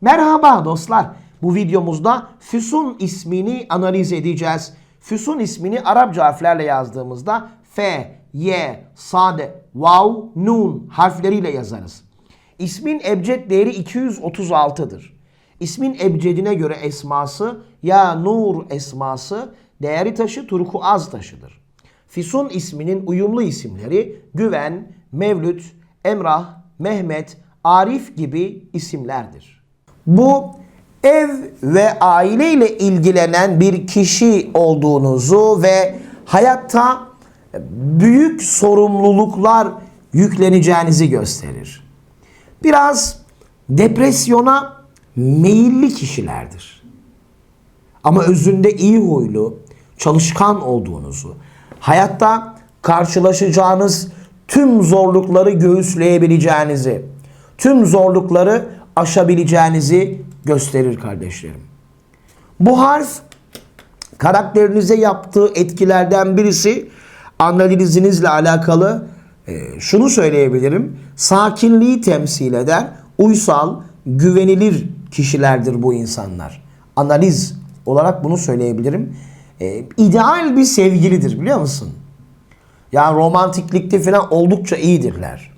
Merhaba dostlar. Bu videomuzda Füsun ismini analiz edeceğiz. Füsun ismini Arapça harflerle yazdığımızda F, Y, Sade, Vav, Nun harfleriyle yazarız. İsmin ebced değeri 236'dır. İsmin ebcedine göre esması ya Nur esması değeri taşı turkuaz taşıdır. Füsun isminin uyumlu isimleri Güven, Mevlüt, Emrah, Mehmet, Arif gibi isimlerdir. Bu ev ve aile ile ilgilenen bir kişi olduğunuzu ve hayatta büyük sorumluluklar yükleneceğinizi gösterir. Biraz depresyona meyilli kişilerdir. Ama özünde iyi huylu, çalışkan olduğunuzu, hayatta karşılaşacağınız tüm zorlukları göğüsleyebileceğinizi, tüm zorlukları aşabileceğinizi gösterir kardeşlerim. Bu harf karakterinize yaptığı etkilerden birisi analizinizle alakalı e, şunu söyleyebilirim. Sakinliği temsil eder. Uysal, güvenilir kişilerdir bu insanlar. Analiz olarak bunu söyleyebilirim. E, ideal bir sevgilidir biliyor musun? Yani romantiklikte falan oldukça iyidirler.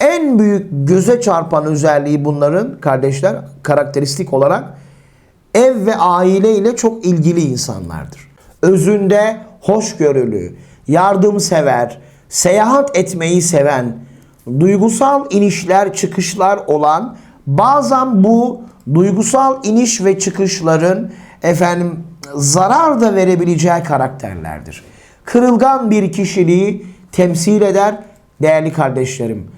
en büyük göze çarpan özelliği bunların kardeşler karakteristik olarak ev ve aile ile çok ilgili insanlardır. Özünde hoşgörülü, yardımsever, seyahat etmeyi seven, duygusal inişler çıkışlar olan bazen bu duygusal iniş ve çıkışların efendim zarar da verebileceği karakterlerdir. Kırılgan bir kişiliği temsil eder değerli kardeşlerim.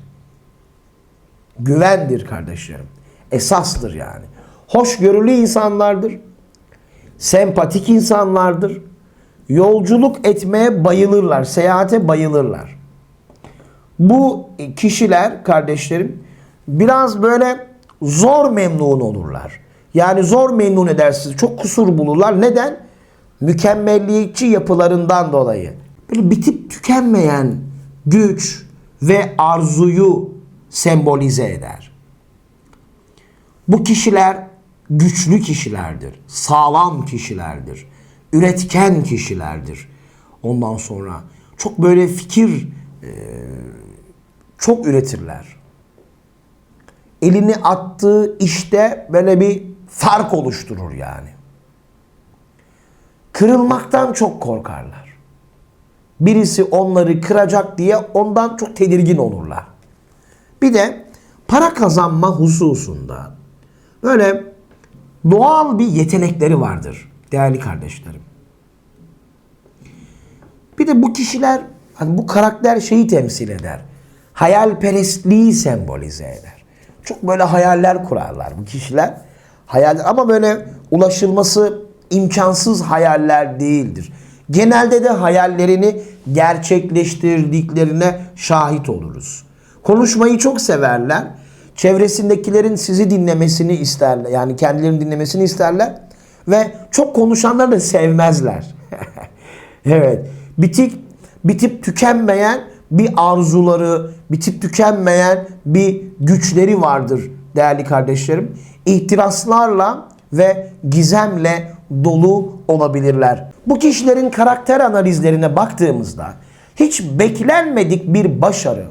Güvendir kardeşlerim. Esastır yani. Hoşgörülü insanlardır. Sempatik insanlardır. Yolculuk etmeye bayılırlar. Seyahate bayılırlar. Bu kişiler kardeşlerim biraz böyle zor memnun olurlar. Yani zor memnun edersiniz. Çok kusur bulurlar. Neden? Mükemmelliyetçi yapılarından dolayı. Böyle bitip tükenmeyen güç ve arzuyu sembolize eder. Bu kişiler güçlü kişilerdir. Sağlam kişilerdir. Üretken kişilerdir. Ondan sonra çok böyle fikir e, çok üretirler. Elini attığı işte böyle bir fark oluşturur yani. Kırılmaktan çok korkarlar. Birisi onları kıracak diye ondan çok tedirgin olurlar. Bir de para kazanma hususunda böyle doğal bir yetenekleri vardır değerli kardeşlerim. Bir de bu kişiler hani bu karakter şeyi temsil eder. Hayalperestliği sembolize eder. Çok böyle hayaller kurarlar bu kişiler. Hayaller ama böyle ulaşılması imkansız hayaller değildir. Genelde de hayallerini gerçekleştirdiklerine şahit oluruz. Konuşmayı çok severler. Çevresindekilerin sizi dinlemesini isterler. Yani kendilerini dinlemesini isterler. Ve çok konuşanları da sevmezler. evet. Bitip, bitip tükenmeyen bir arzuları, bitip tükenmeyen bir güçleri vardır değerli kardeşlerim. İhtiraslarla ve gizemle dolu olabilirler. Bu kişilerin karakter analizlerine baktığımızda hiç beklenmedik bir başarı,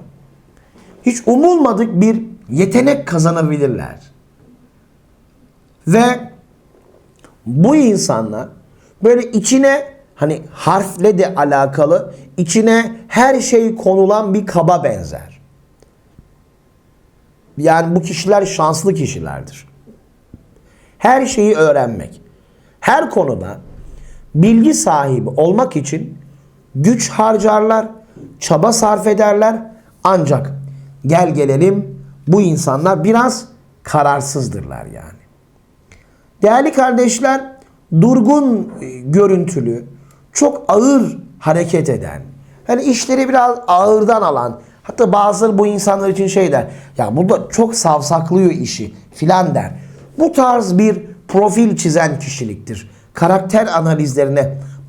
hiç umulmadık bir yetenek kazanabilirler. Ve bu insanlar böyle içine hani harfle de alakalı içine her şey konulan bir kaba benzer. Yani bu kişiler şanslı kişilerdir. Her şeyi öğrenmek. Her konuda bilgi sahibi olmak için güç harcarlar, çaba sarf ederler. Ancak gel gelelim bu insanlar biraz kararsızdırlar yani. Değerli kardeşler, durgun e, görüntülü, çok ağır hareket eden, hani işleri biraz ağırdan alan, hatta bazıları bu insanlar için şey der, ya burada çok savsaklıyor işi filan der. Bu tarz bir profil çizen kişiliktir. Karakter analizlerine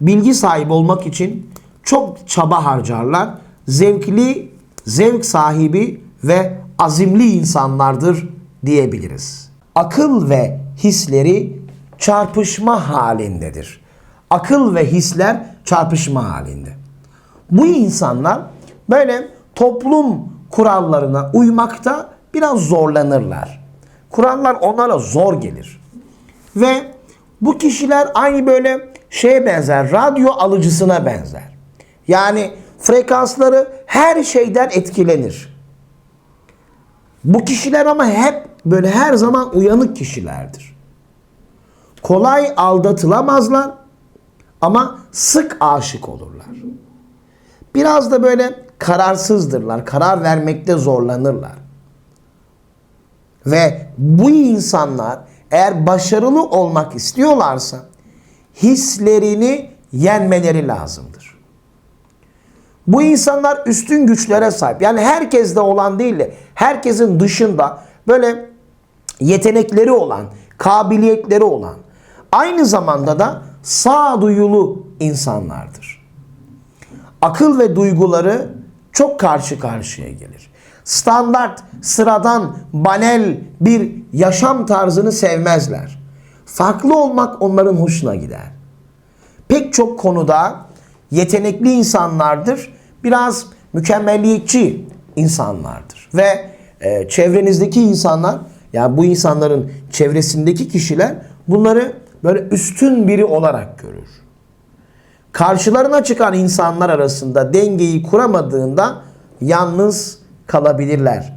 bilgi sahibi olmak için çok çaba harcarlar. Zevkli, zevk sahibi ve azimli insanlardır diyebiliriz. Akıl ve hisleri çarpışma halindedir. Akıl ve hisler çarpışma halinde. Bu insanlar böyle toplum kurallarına uymakta biraz zorlanırlar. Kurallar onlara zor gelir. Ve bu kişiler aynı böyle şeye benzer, radyo alıcısına benzer. Yani frekansları her şeyden etkilenir. Bu kişiler ama hep böyle her zaman uyanık kişilerdir. Kolay aldatılamazlar ama sık aşık olurlar. Biraz da böyle kararsızdırlar. Karar vermekte zorlanırlar. Ve bu insanlar eğer başarılı olmak istiyorlarsa hislerini yenmeleri lazımdır. Bu insanlar üstün güçlere sahip. Yani herkeste olan değil de herkesin dışında böyle yetenekleri olan, kabiliyetleri olan, aynı zamanda da sağduyulu insanlardır. Akıl ve duyguları çok karşı karşıya gelir. Standart, sıradan, banel bir yaşam tarzını sevmezler. Farklı olmak onların hoşuna gider. Pek çok konuda yetenekli insanlardır. Biraz mükemmelliyetçi insanlardır. Ve e, çevrenizdeki insanlar, yani bu insanların çevresindeki kişiler bunları böyle üstün biri olarak görür. Karşılarına çıkan insanlar arasında dengeyi kuramadığında yalnız kalabilirler.